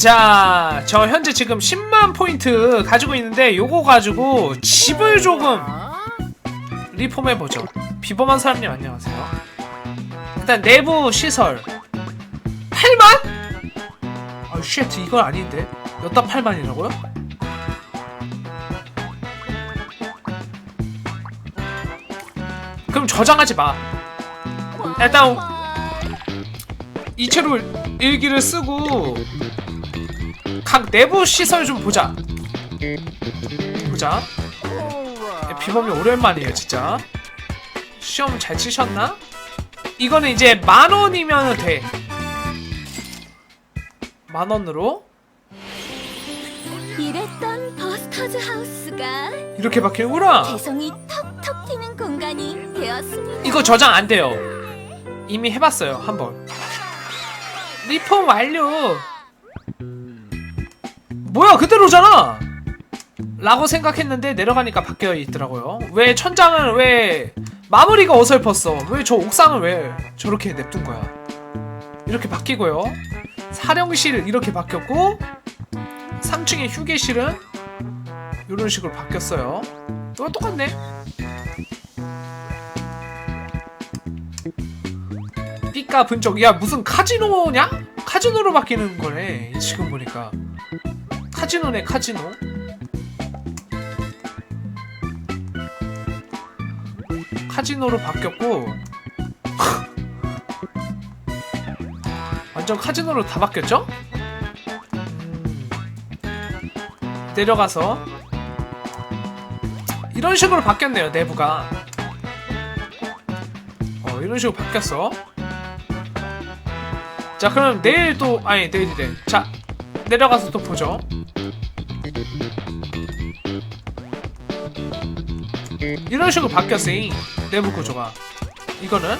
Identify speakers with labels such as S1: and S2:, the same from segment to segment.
S1: 자, 저 현재 지금 10만 포인트 가지고 있는데 요거 가지고 집을 조금 리폼해 보죠. 비범한 사람님 안녕하세요. 일단 내부 시설 8만? 아, 쉣, 이건 아닌데. 몇다 8만이라고요? 그럼 저장하지 마. 일단 이체로 일기를 쓰고 각 내부 시설 좀 보자. 보자. 비범이 오랜만이에요, 진짜. 시험 잘 치셨나? 이거는 이제 만 원이면 돼. 만 원으로
S2: 이랬던 버스터즈 하우스가
S1: 이렇게 바뀌는구나.
S2: 개성이 톡톡 튀는 공간이 되었습니다.
S1: 이거 저장 안 돼요. 이미 해봤어요, 한 번. 리폼 완료. 뭐야, 그대로잖아. 라고 생각했는데 내려가니까 바뀌어 있더라고요. 왜 천장은 왜 마무리가 어설펐어? 왜 저 옥상을 왜 저렇게 냅둔 거야? 이렇게 바뀌고요. 사령실 이렇게 바뀌었고 3층의 휴게실은 이런 식으로 바뀌었어요. 또 똑같네. 삐까 분적 야 무슨 카지노냐? 카지노로 바뀌는 거네 지금 보니까 카지노네 카지노. 카지노로 바뀌었고 완전 카지노로 다 바뀌었죠? 음. 내려가서. 이런 식으로 바뀌었네요 내부가. 어 이런 식으로 바뀌었어. 자 그럼 내일 또 아니 내일이래. 자 내려가서 또 보죠 이런 식으로 바뀌었어 이 내부 구조가 이거는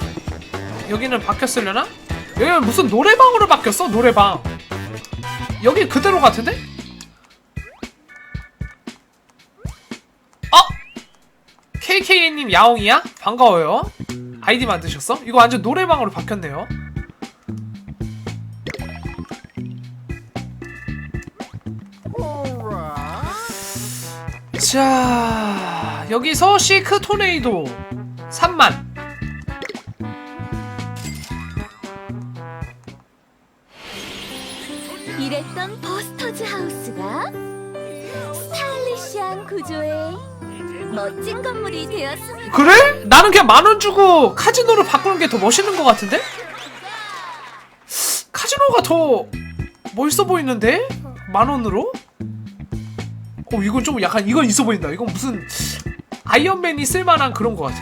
S1: 여기는 바뀌었으려나? 여기는 무슨 노래방으로 바뀌었어 노래방 여기 그대로 같은데? 어? KK님 야옹이야? 반가워요 아이디 만드셨어? 이거 완전 노래방으로 바뀌었네요 자 여기서 시크 토네이도 3만
S2: 이랬던 버스터즈 하우스가 스타일리시한 구조의 멋진 건물이 되었습니다.
S1: 그래? 나는 그냥 만 원 주고 카지노로 바꾸는 게 더 멋있는 것 같은데? 카지노가 더 멋있어 보이는데? 만 원으로? 어 이건 좀 약간 이건 있어 보인다 이건 무슨 아이언맨이 쓸만한 그런 것 같아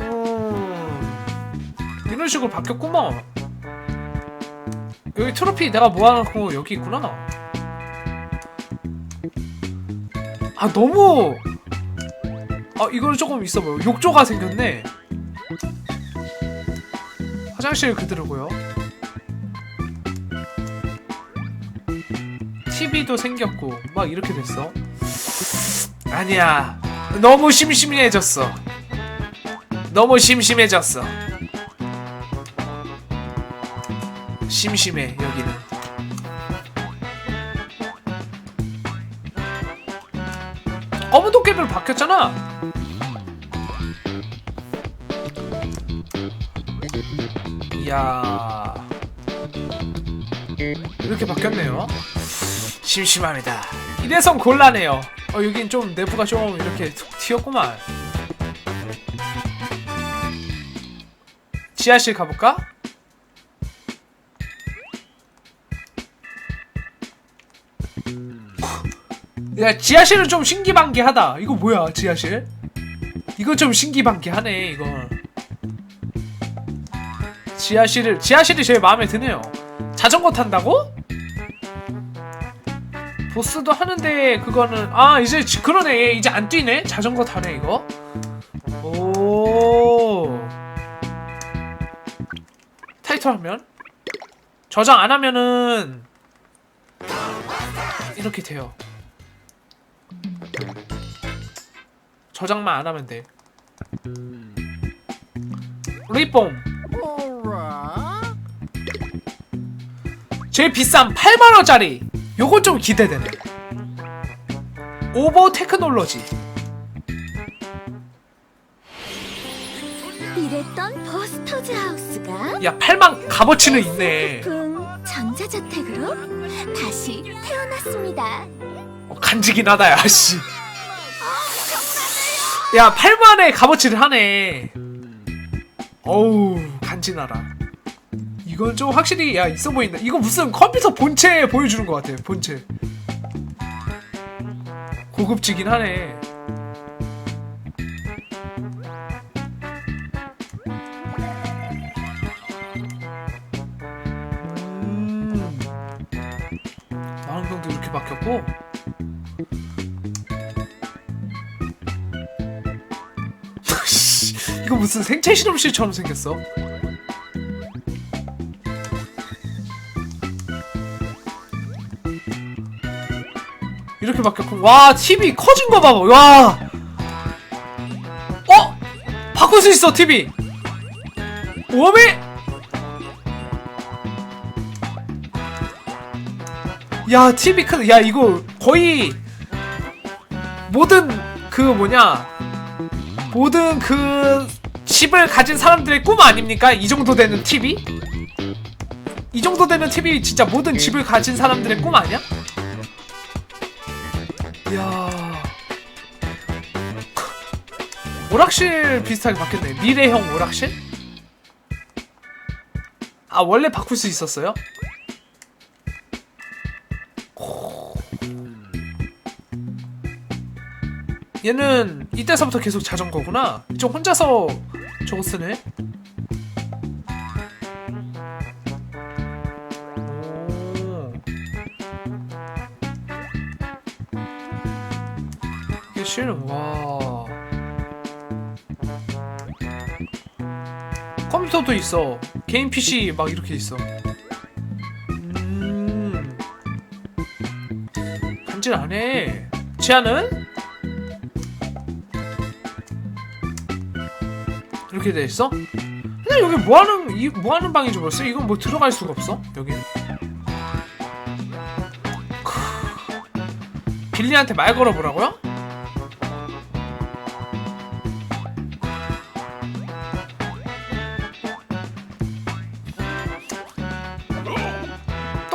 S1: 음, 이런 식으로 바뀌었구만 여기 트로피 내가 모아놓고 여기 있구나. 아 너무 아 이거는 조금 있어 보여. 욕조가 생겼네. 화장실 그대로고요. TV도 생겼고 막 이렇게 됐어. 아니야. 너무 심심해졌어. 너무 심심해졌어. 심심해 여기는 검은 도깨비로 바뀌었잖아 이야 이렇게 바뀌었네요 심심합니다 이래서 곤란해요 어 여긴 좀 내부가 좀 이렇게 툭 튀었구만 지하실 가볼까? 야 지하실은 좀 신기반기하다. 이거 뭐야 지하실? 이거 좀 신기반기하네 이거. 지하실을 지하실이 제일 마음에 드네요. 자전거 탄다고? 보스도 하는데 그거는 아 이제 지- 그러네. 얘 이제 안 뛰네? 자전거 타네 이거. 오. 타이틀 하면? 저장 안 하면은 이렇게 돼요. 저장만 안 하면 돼. 리폼. 제일 비싼 8만원짜리 요거 좀 기대되네. 오버 테크놀로지.
S2: 이랬던 버스터즈 하우스가
S1: 야 8만 값어치는 있네.
S2: 붕 전자저택으로 다시 태어났습니다.
S1: 어, 간지긴 하다 야 씨. 야 8만에 값어치를 하네. 어우 간지나라 이건 좀 확실히 야 있어 보인다. 이거 무슨 컴퓨터 본체 보여주는 것 같아 본체. 고급지긴 하네. 음. 망원경도 이렇게 바뀌었고. 씨, 이거 무슨 생체 실험실처럼 생겼어. 이렇게 바뀌었고 와 TV 커진 거 봐봐 와 어? 바꿀 수 있어 TV 오메 야 TV 큰야 이거 거의 모든 그 뭐냐 모든 그 집을 가진 사람들의 꿈 아닙니까? 이 정도 되는 TV? 이 정도 되는 TV 진짜 모든 집을 가진 사람들의 꿈 아니야? 이야 오락실 비슷하게 바뀌었네 미래형 오락실? 아 원래 바꿀 수 있었어요? 얘는 이때서부터 계속 자전거구나. 좀 혼자서 저거 쓰네. 실은 와. 컴퓨터도 있어. 개인 PC 막 이렇게 있어. 음. 간질 안 해. 치아는 이렇게 돼 있어? 근데 여기 뭐 하는 이 뭐 하는 방인지 모르겠어. 이건 뭐 들어갈 수가 없어. 여기. 빌리한테 말 걸어보라고요?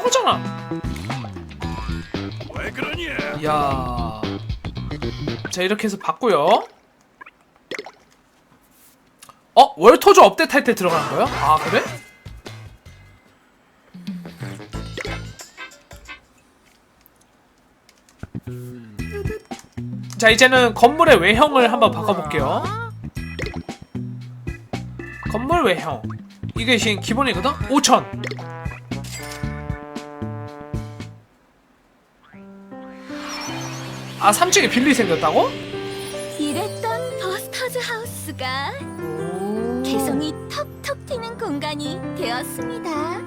S1: 똑같잖아.
S3: 왜 그러냐?
S1: 이야. 자 이렇게 해서 봤고요. 어 월토조 업데이트 할 때 들어가는 거요? 아 그래? 자 이제는 건물의 외형을 한번 바꿔볼게요. 건물 외형 이게 지금 기본이거든? 5천. 아 3층에 빌리 생겼다고?
S2: 이랬던 버스터즈 하우스가 개성이 톡톡 튀는 공간이 되었습니다.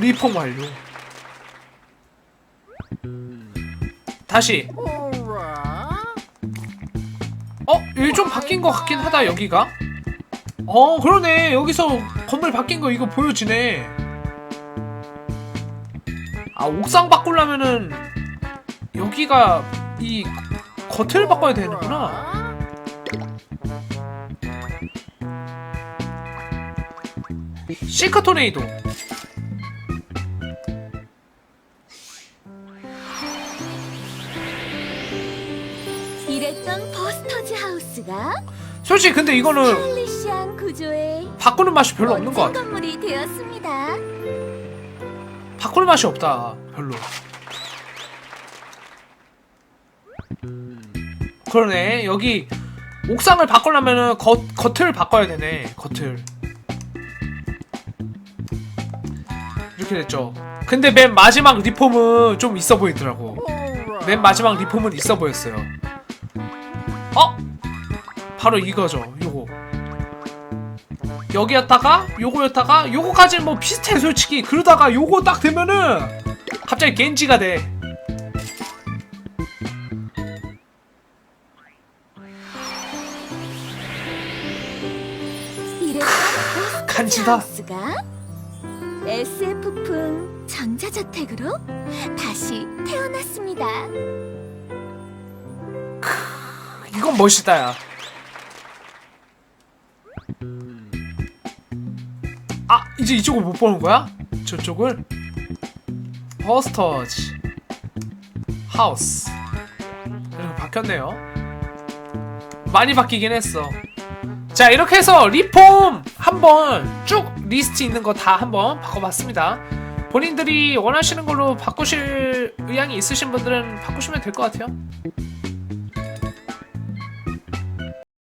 S1: 리폼 완료. 다시. 어? 여기 좀 바뀐 것 같긴 하다 여기가. 어 그러네 여기서 건물 바뀐 거 이거 보여지네. 아 옥상 바꾸려면은 여기가 이 겉을 바꿔야 되는구나. 시카 토네이도.
S2: 이랬던 버스터즈 하우스가
S1: 솔직히 근데 이거는
S2: 구조의
S1: 바꾸는 맛이 별로 없는 것 같아.
S2: 건물이 되었습니다.
S1: 바꿀 맛이 없다. 별로. 그러네. 여기 옥상을 바꾸려면은 겉 겉을 바꿔야 되네. 겉을. 이렇게 됐죠. 근데 맨 마지막 리폼은 좀 있어 보이더라고. 맨 마지막 리폼은 있어 보였어요. 어? 바로 이거죠. 요거. 여기였다가 요거였다가 요거까지는 뭐 비슷해 솔직히. 그러다가 요거 딱 되면은 갑자기 겐지가 돼. 간지다?
S2: SF풍 전자저택으로 다시 태어났습니다.
S1: 이건 멋있다 야. 아 이제 이쪽을 못 보는 거야? 저쪽을? 버스터즈. 하우스. 이렇게 바뀌었네요. 많이 바뀌긴 했어. 자 이렇게 해서 리폼 한번 쭉 리스트 있는 거 다 한번 바꿔봤습니다. 본인들이 원하시는 걸로 바꾸실 의향이 있으신 분들은 바꾸시면 될 것 같아요